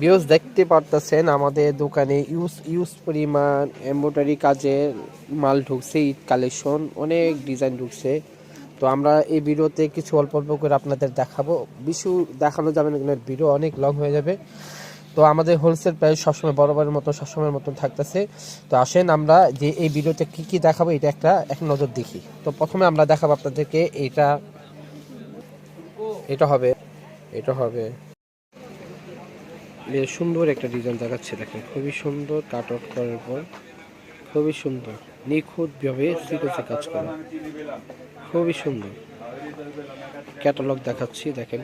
Views দেখতে পারতেছেন আমাদের দোকানে ইউজ ইউজ পরিমাণ এমব্রয়ডারি কাজের মাল ঢুকছে, ঈদ কালেকশন অনেক ডিজাইন ঢুকছে। তো আমরা এই ভিডিওতে কিছু অল্প অল্প করে আপনাদের দেখাবো। বিশু, দেখানো যাবে না ভিডিও অনেক লং হয়ে যাবে। তো আমাদের হোলসেল প্রাইস সবসময় বরাবরের মতো, সবসময়ের মতন থাকতেছে। তো আসেন আমরা যে এই ভিডিওতে কি কি দেখাবো, এটা একটা, এক নজর দেখি। তো প্রথমে আমরা দেখাবো আপনাদেরকে, এটা এটা হবে এটা হবে। বেশ সুন্দর একটা ডিজাইন দেখাচ্ছে, দেখেন। খুবই সুন্দর কাট আউট করার পর খুবই সুন্দর, নিখুঁতভাবে সিকোসে কাজ করা। খুবই সুন্দর। ক্যাটালগ দেখাচ্ছি, দেখেন।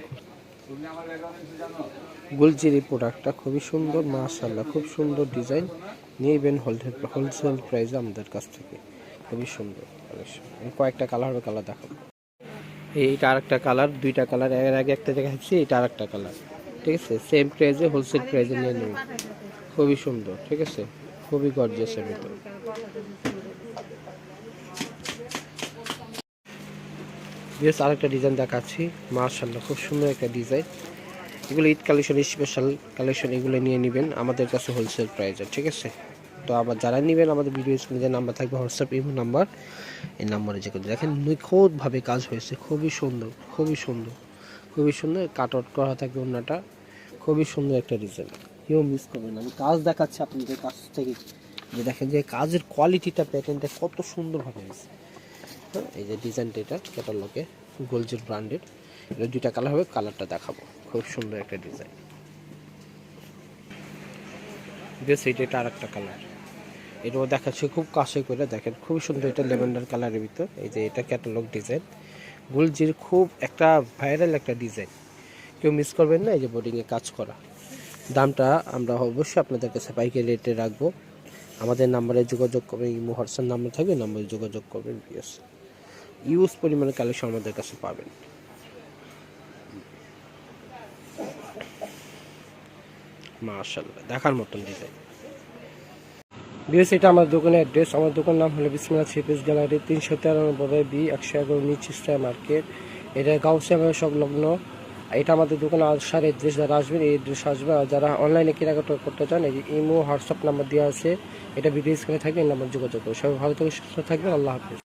গুলজির প্রোডাক্টটা খুবই সুন্দর মাশাল্লাহ খুব সুন্দর ডিজাইন নিয়েবেন হোলসেল হোলসেল প্রাইসে আমাদের কাছ থেকে। খুবই সুন্দর কয়েকটা কালার কালার দেখাবো। এইটা আরেকটা কালার দুইটা কালারের আগে একটা দেখাচ্ছি, এটা আরেকটা কালার ঠিক আছে? সেম প্রাইজে হোলসেল প্রাইসে নিয়ে নেবেন খুবই সুন্দর, ঠিক আছে? খুবই গর্জিয়াসের ভিতর। বেশ আরেকটা ডিজাইন দেখাচ্ছি। মার্শাল্লাহ খুব সুন্দর একটা ডিজাইন এগুলো ঈদ কালেকশন স্পেশাল কালেকশন এগুলো নিয়ে নেবেন আমাদের কাছে হোলসেল প্রাইসে ঠিক আছে? তো আবার যারা নেবেন আমাদের ভিডিও স্ক্রিনে যে নাম্বার থাকবে হোয়াটসঅ্যাপ ইমো নাম্বার এই নাম্বারে যে দেখেন নিখুঁতভাবে কাজ হয়েছে, খুবই সুন্দর খুবই সুন্দর। খুবই সুন্দর কাট আউট করা থাকে অন্যটা খুবই সুন্দর একটা ডিজাইন কেউ মিস করবেন আমি কাজ দেখাচ্ছি আপনাদের কাছ থেকে। যে দেখেন যে কাজের কোয়ালিটিটা প্যাটার্নটা কত সুন্দরভাবে হয়েছে। হ্যাঁ এই যে ডিজাইনটা এটা ক্যাটালগে গোলজির ব্র্যান্ডের এটা দুইটা কালার হবে কালারটা দেখাবো। খুব সুন্দর একটা ডিজাইন বেশ এইটা এটা আর একটা কালার এটাও দেখাচ্ছে খুব কাছে করে দেখেন। খুব সুন্দর এটা লেভেন্ডার কালারের ভিতর। এই যে এটা ক্যাটালগ ডিজাইন গুলজির খুব একটা ভাইরাল একটা ডিজাইন কেউ মিস করবেন না, এই যে বোর্ডিংয়ে কাজ করা। দামটা আমরা অবশ্যই আপনাদের কাছে পাইকারি রেটে রাখব। আমাদের নাম্বারে যোগাযোগ করবেন, ইমো, হোয়াটসঅ্যাপ নাম্বার থাকবে নাম্বারে যোগাযোগ করবেন বিএস ইউজ পরিমাণে কালেকশন আমাদের কাছে পাবেন। মাশাল্লাহ দেখার মতন ডিজাইন বিএস এটা আমার দোকানের অ্যাড্রেস। আমার দোকানের নাম হলো বিসমিল্লা সিপিস গ্যালারি, তিনশো তেরানব্বই বি, একশো এগারো নিচ স্টার মার্কেট। এটা গাউসিয়া সংলগ্ন। এটা আমাদের দোকানে আসার এড্রেস যারা আসবেন এই অ্যাড্রেস আসবে। আর যারা অনলাইনে কেনাকাটা করতে চান, এই যে ইমো, হোয়াটসঅ্যাপ নাম্বার দেওয়া আছে, এটা ভিডিও স্ক্রিনে থাকবে, এই নাম্বার যোগাযোগ করবে সবাই ভালো থেকে সুস্থ থাকবেন, আল্লাহ হাফিজ।